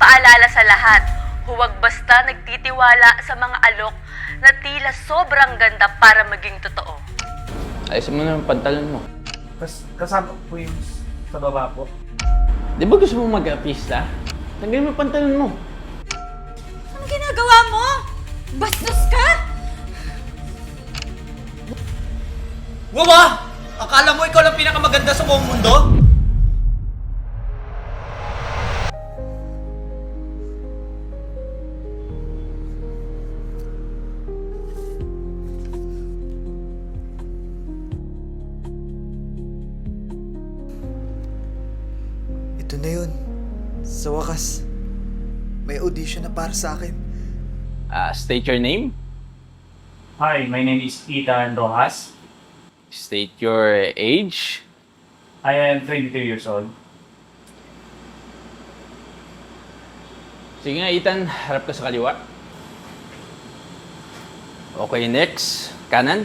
Paalala sa lahat, huwag basta nagtitiwala sa mga alok na tila sobrang ganda para maging totoo. Ayusin mo na yung pantalon mo. Kas kasama po yung sa baba po. Di ba gusto mo mag-artista? Tanggalin mo yung pantalon mo. Ano ginagawa mo? Bastos ka? Wawa! Akala mo ikaw lang pinakamaganda sa buong mundo? Ito na yun. Sa wakas, may audition na para sa akin. Ah, state your name. Hi, my name is Ethan Rojas. State your age. I am 22 years old. Sige nga, Ethan. Harap ka sa kaliwa. Okay, next. Kanan.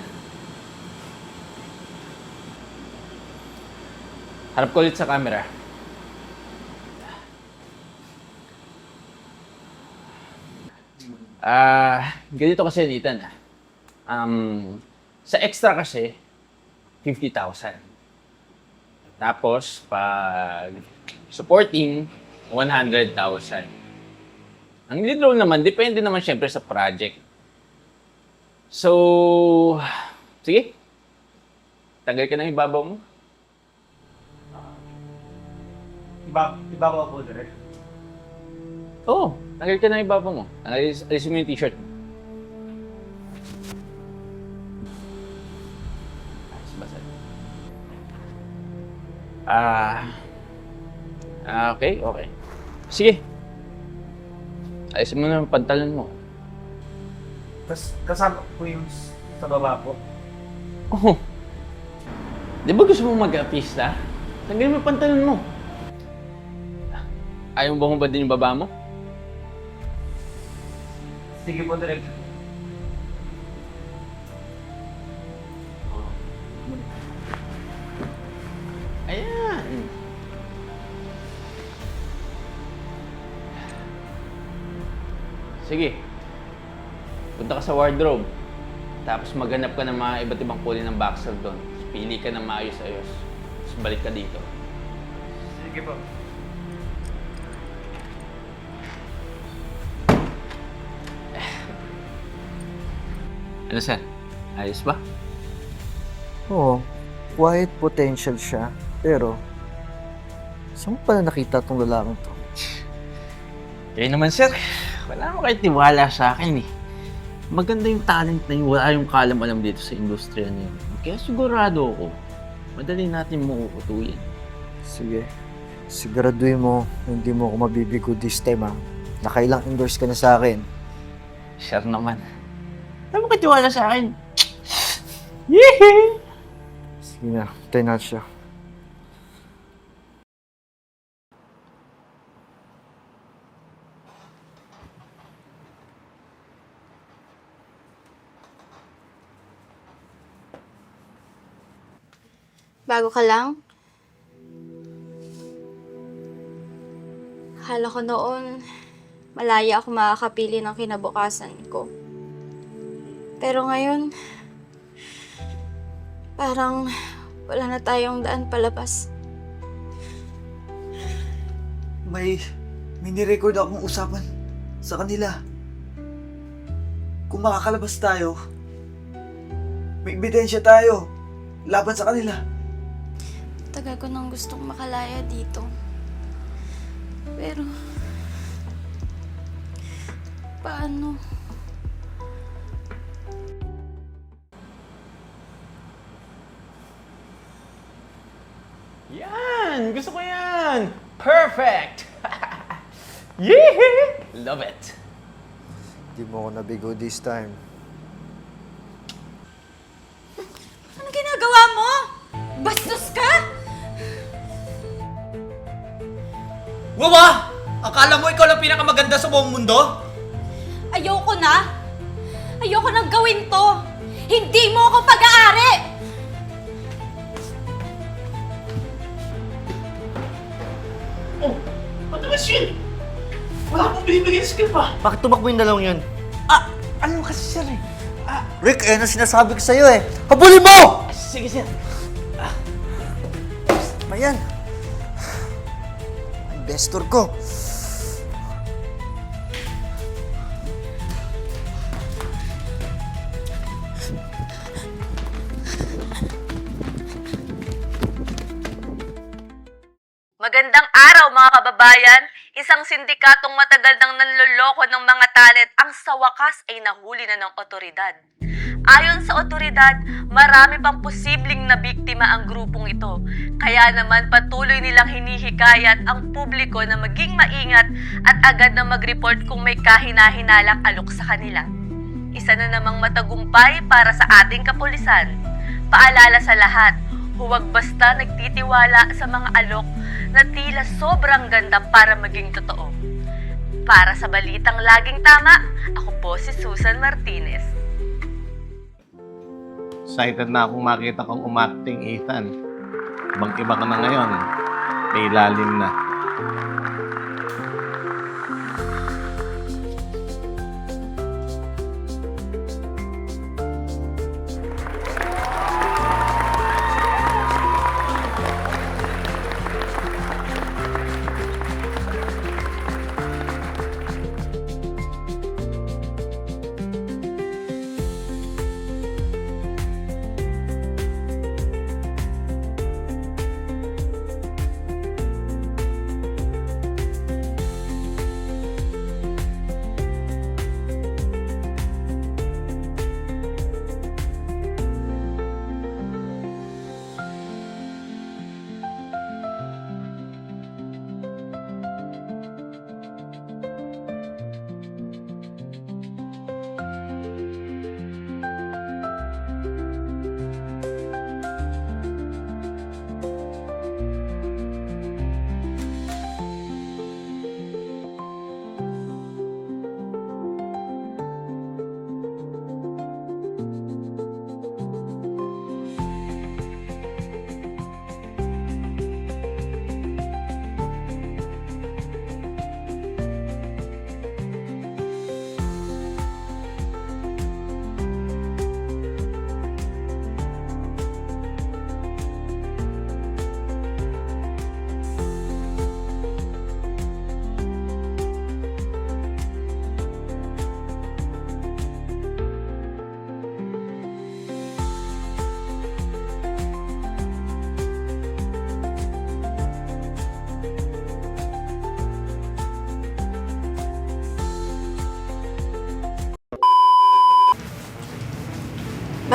Harap ko ulit sa camera. Ah, ganito kasi, Ethan. ah. Um, sa extra kasi, 50,000. Tapos, pag supporting, 100,000. Ang lead role naman, depende naman syempre sa project. So, sige. Tagal ka ng ibabaw mo. Iba, iba ko po direct. Oo, oh, tagal ka ng ibabaw mo. Alis, alisin mo yung t-shirt mo. Ayos ba sa'yo? Ah, ah, okay, okay. Sige. Alisin mo na yung pantalon mo. Kas kasama po yung sa baba po. Oh. Di ba gusto mo mag-artista? Tanggalin mo yung pantalon mo. Ayaw mo ba din yung baba mo? Sige po direct. Ayan. Sige. Punta ka sa wardrobe. Tapos maghanap ka ng mga iba't ibang kulay ng boxer doon. Pili ka ng maayos-ayos. Tapos balik ka dito. Sige po. Ano sir? Ayos ba? Oo, quiet potential siya. Pero, saan mo pala nakita tong lalaking to? Kaya naman sir, wala mo kayo tiwala sa akin eh. Maganda yung talent na yun, wala yung kalam-alam dito sa industriya na yun. Kaya sigurado ako, madali natin makukutuyin. Sige, siguraduhin mo hindi mo ako mabibigo this time ha. Nakailang endorse ka na sa akin. Sure naman. Mo kayo tiwala sa akin. Yehey! Sige na, tayo na siya. Bago ka lang? Akala ko noon, malaya ako makakapili ng kinabukasan ko. Pero ngayon, parang wala na tayong daan palabas. May, may nirecord akong usapan sa kanila. Kung makakalabas tayo, may ebidensya tayo laban sa kanila. Tagal ko nang gustong makalaya dito. Pero, paano? Yan! Gusto ko yan! Perfect! Yehey! Love it! Di mo ako nabigo this time. Ano ginagawa mo? Bastos ka? Wawa! Akala mo ikaw lang pinakamaganda sa buong mundo? Ayoko na. Ayoko nang gawin to. Hindi mo ako pag-aari! Bakit tumakbo yung dalawang yun? Ah, ano kasi sir eh? Ah, Rick, eh, ano sinasabi ko sa'yo eh? Habulin mo! sige sir. Ayan. Investor ko. Magandang araw mga kababayan! Isang sindikatong matagal nang nanloloko ng mga talent ang sa wakas ay nahuli na ng otoridad. Ayon sa otoridad, marami pang posibleng na biktima ang grupong ito. Kaya naman patuloy nilang hinihikayat ang publiko na maging maingat at agad na mag-report kung may kahina-hinalang alok sa kanila. Isa na namang matagumpay para sa ating kapulisan. Paalala sa lahat, huwag basta nagtitiwala sa mga alok na tila sobrang ganda para maging totoo. Para sa balitang laging tama, ako po si Susan Martinez. Excited na akong makita kang umakting, Ethan. Ibang-iba ka na ngayon. May ilalim na.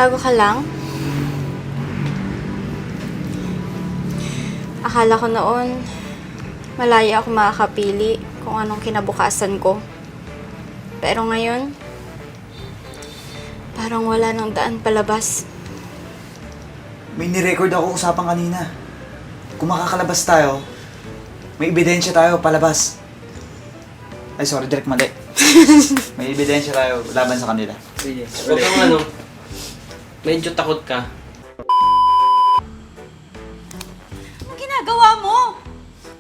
Bago ka lang? Akala ko noon, malaya ako makakapili kung anong kinabukasan ko. Pero ngayon, parang wala nang daan palabas. May nirecord ako usapan kanina. Kung makakalabas tayo, may ebidensya tayo palabas. Ay, sorry, direct mali. may ebidensya tayo laban sa kanila. Sige. Huwag kang ano, medyo takot ka. Ang ginagawa mo?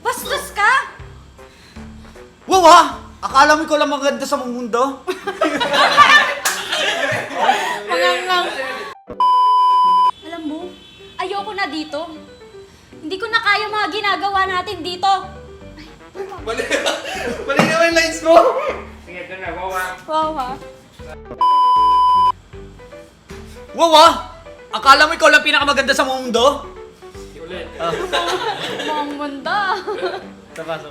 Bastos ka! Wow! Akala mo ikaw lang maganda sa mundo? Mangangang. Alam mo, ayoko na dito. Hindi ko na kaya mga ginagawa natin dito. Mali naman yung lines mo! Wow ha? Wow ah! Akala mo ikaw lang pinakamaganda sa mundo? Mga munda. Kasi,